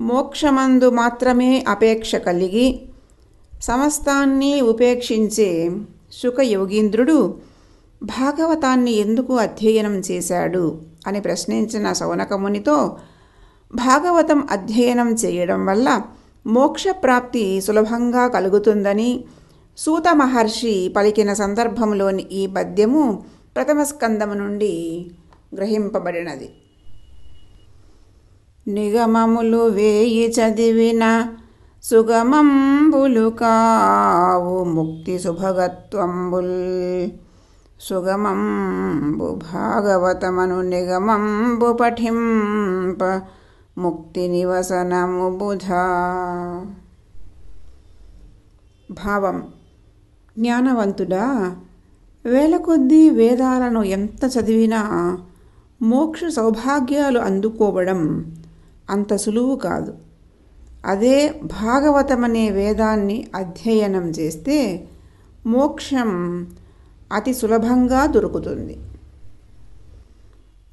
మోక్షమందు మాత్రమే అపేక్ష కలిగి సమస్తాన్ని ఉపేక్షించే సుఖయోగీంద్రుడు భాగవతాన్ని ఎందుకు అధ్యయనం చేశాడు అని ప్రశ్నించిన సౌనకమునితో భాగవతం అధ్యయనం చేయడం వల్ల మోక్షప్రాప్తి సులభంగా కలుగుతుందని సూత మహర్షి పలికిన సందర్భంలోని ఈ పద్యము ప్రథమ స్కందము నుండి గ్రహింపబడినది. నిగమములు వేయి చదివిన సుగమంబులు కావు ముక్తి శుభగత్వంబుల్. సుగమంబు భాగవతమను నిగమంబు పఠింప ముక్తి నివసనము బుధా. భావం. జ్ఞానవంతుడా వేల కొద్దీ వేదాలను ఎంత చదివినా మోక్ష సౌభాగ్యాలు అందుకోవడం అంత సులువు కాదు. అదే భాగవతమనే వేదాన్ని అధ్యయనం చేస్తే మోక్షం అతి సులభంగా దొరుకుతుంది.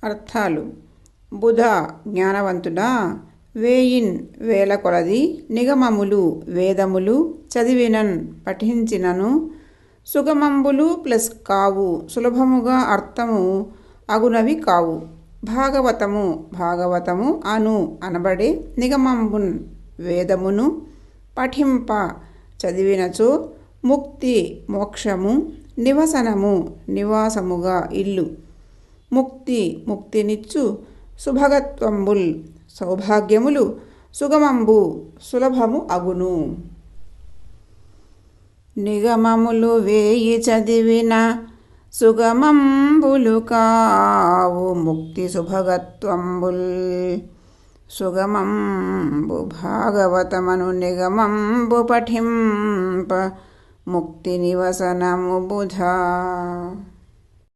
అర్థాలు. బుధ జ్ఞానవంతుడా వేయిన్ వేల కొలది నిగమములు వేదములు చదివినన్ పఠించినను సుగమంబులు ప్లస్ కావు సులభముగా అర్థము అగునవి కావు. భాగవతము భాగవతము అను అనబడే నిగమంబున్ వేదమును పఠింప చదివినచో ముక్తి మోక్షము నివసనము నివాసముగా ఇల్లు. ముక్తి ముక్తినిచ్చు శుభగత్వంబుల్ సౌభాగ్యములు సుగమంబు సులభము అగును. నిగమములు వేయి చదివిన సుగమంబులు కావు ముక్తి సుభగత్వంబుల్. సుగమంబు భాగవతమను నిగమంబు పఠింప ముక్తి నివసనము బుధా.